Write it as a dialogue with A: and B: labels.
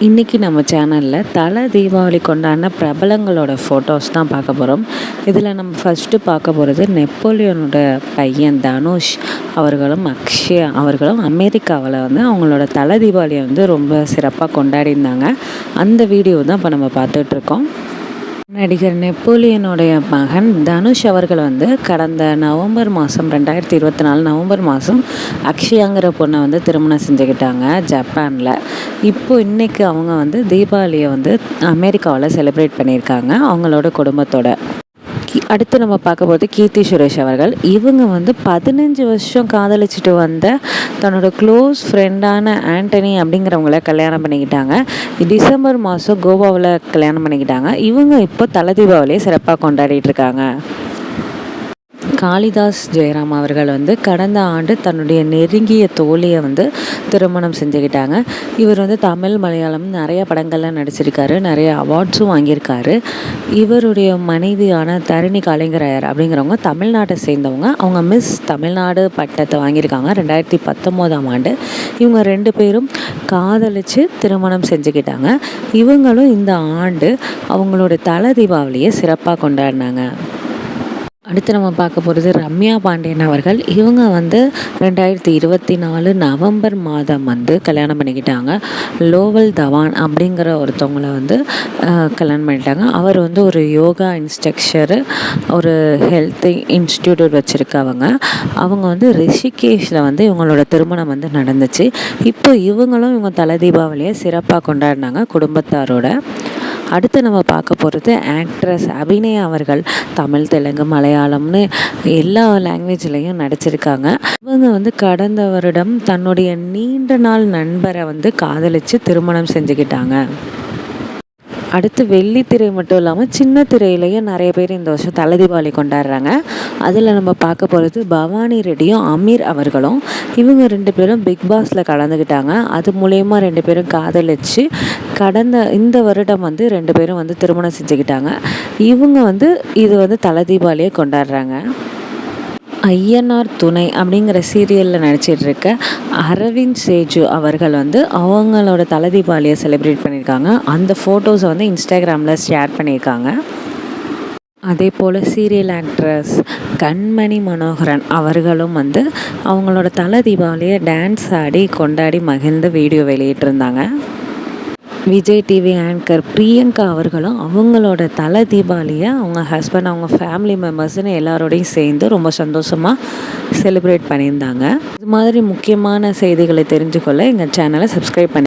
A: இன்றைக்கி நம்ம சேனலில் தலை தீபாவளி கொண்டாடின பிரபலங்களோட ஃபோட்டோஸ் தான் பார்க்க போகிறோம் இதில் நம்ம ஃபஸ்ட்டு பார்க்க போகிறது நெப்போலியனோட பையன் தனுஷ் அவர்களும் அக்ஷயா அவர்களும் அமெரிக்காவில் வந்து அவங்களோட தலை தீபாவளியை வந்து ரொம்ப சிறப்பாக கொண்டாடியிருந்தாங்க. அந்த வீடியோ தான் இப்போ நம்ம பார்த்துட்ருக்கோம் நடிகர் நெப்போலியனுடைய மகன் தனுஷ் அவர்கள் வந்து கடந்த நவம்பர் மாதம் ரெண்டாயிரத்தி இருபத்தி நாலு நவம்பர் மாதம் அக்ஷயாங்கிற பொண்ணை வந்து திருமணம் செஞ்சுக்கிட்டாங்க ஜப்பானில். இப்போ இன்றைக்கி அவங்க வந்து தீபாவளியை வந்து அமெரிக்காவில் செலிப்ரேட் பண்ணியிருக்காங்க அவங்களோட குடும்பத்தோட. அடுத்து நம்ம பார்க்க போகிறது கீர்த்தி சுரேஷ் அவர்கள். இவங்க வந்து பதினஞ்சு வருஷம் காதலிச்சுட்டு வந்த தன்னோட க்ளோஸ் ஃப்ரெண்டான ஆண்டனி அப்படிங்கிறவங்கள கல்யாணம் பண்ணிக்கிட்டாங்க. டிசம்பர் மாதம் கோவாவில் கல்யாணம் பண்ணிக்கிட்டாங்க. இவங்க இப்போ தலை தீபாவளியை சிறப்பாக கொண்டாடிட்டு இருக்காங்க. காளிதாஸ் ஜெயராம் அவர்கள் வந்து கடந்த ஆண்டு தன்னுடைய நெருங்கிய தோழியை வந்து திருமணம் செஞ்சுக்கிட்டாங்க. இவர் வந்து தமிழ் மலையாளம் நிறைய படங்கள்லாம் நடிச்சிருக்காரு. நிறைய அவார்ட்ஸும் வாங்கியிருக்காரு. இவருடைய மனைவியான தரணி கலைஞரையர் அப்படிங்கிறவங்க தமிழ்நாட்டை சேர்ந்தவங்க. அவங்க மிஸ் தமிழ்நாடு பட்டத்தை வாங்கியிருக்காங்க ரெண்டாயிரத்தி பத்தொம்போதாம் ஆண்டு. இவங்க ரெண்டு பேரும் காதலித்து திருமணம் செஞ்சுக்கிட்டாங்க. இவங்களும் இந்த ஆண்டு அவங்களோட தலை தீபாவளியை சிறப்பாக கொண்டாடினாங்க. அடுத்து நம்ம பார்க்க போகிறது ரம்யா பாண்டியன் அவர்கள். இவங்க வந்து ரெண்டாயிரத்தி இருபத்தி நாலு நவம்பர் மாதம் வந்து கல்யாணம் பண்ணிக்கிட்டாங்க. லோவல் தவான் அப்படிங்கிற ஒருத்தவங்கள வந்து கல்யாணம் பண்ணிட்டாங்க. அவர் வந்து ஒரு யோகா இன்ஸ்ட்ரக்சரு ஒரு ஹெல்த் இன்ஸ்டியூட் வச்சுருக்கவங்க அவங்க. வந்து ரிஷிகேஷில் வந்து இவங்களோட திருமணம் வந்து நடந்துச்சு. இப்போ இவங்களும் இவங்க தலை தீபாவளியை சிறப்பாக கொண்டாடினாங்க குடும்பத்தாரோட. அடுத்து நம்ம பார்க்க போகிறது ஆக்ட்ரஸ் அபிநயா அவர்கள். தமிழ் தெலுங்கு மலையாளம்னு எல்லா லாங்குவேஜ்லேயும் நடிச்சிருக்காங்க. இவங்க வந்து கடந்த வருடம் தன்னுடைய நீண்ட நாள் நண்பரை வந்து காதலித்து திருமணம் செஞ்சுக்கிட்டாங்க. அடுத்து வெள்ளித்திரை மட்டும் இல்லாமல் சின்ன திரையிலையும் நிறைய பேர் இந்த வருஷம் தலை தீபாவளி கொண்டாடுறாங்க. அதில் நம்ம பார்க்க போகிறது பவானி ரெட்டியும் அமீர் அவர்களும். இவங்க ரெண்டு பேரும் பிக் பாஸில் கலந்துக்கிட்டாங்க அது மூலயமா ரெண்டு பேரும் காதலிச்சு கடந்த இந்த வருடம் வந்து ரெண்டு பேரும் வந்து திருமணம் செஞ்சுக்கிட்டாங்க. இவங்க வந்து இது வந்து தலை தீபாவளியை கொண்டாடுறாங்க. ஐயனார் துணை அப்படிங்கிற சீரியலில் நடிச்சிட்டு இருக்க அரவிந்த் சேஜு அவர்கள் வந்து அவங்களோட தலை தீபாவளியை செலிப்ரேட் பண்ணியிருக்காங்க. அந்த ஃபோட்டோஸை வந்து இன்ஸ்டாகிராமில் ஷேர் பண்ணியிருக்காங்க. அதே போல் சீரியல் ஆக்ட்ரஸ் கண்மணி மனோகரன் அவர்களும் வந்து அவங்களோட தலை தீபாவளியை டான்ஸ் ஆடி கொண்டாடி மகிழ்ந்து வீடியோ வெளியிட்டிருந்தாங்க. விஜய் டிவி ஆங்கர் பிரியங்கா அவர்களும் அவங்களோட தலை தீபாவளியை அவங்க ஹஸ்பண்ட் அவங்க ஃபேமிலி மெம்பர்ஸ்னு எல்லாரோடையும் சேர்ந்து ரொம்ப சந்தோஷமாக செலிப்ரேட் பண்ணியிருந்தாங்க. இது மாதிரி முக்கியமான செய்திகளை தெரிஞ்சுக்கொள்ள எங்கள் சேனலை சப்ஸ்கிரைப் பண்ணி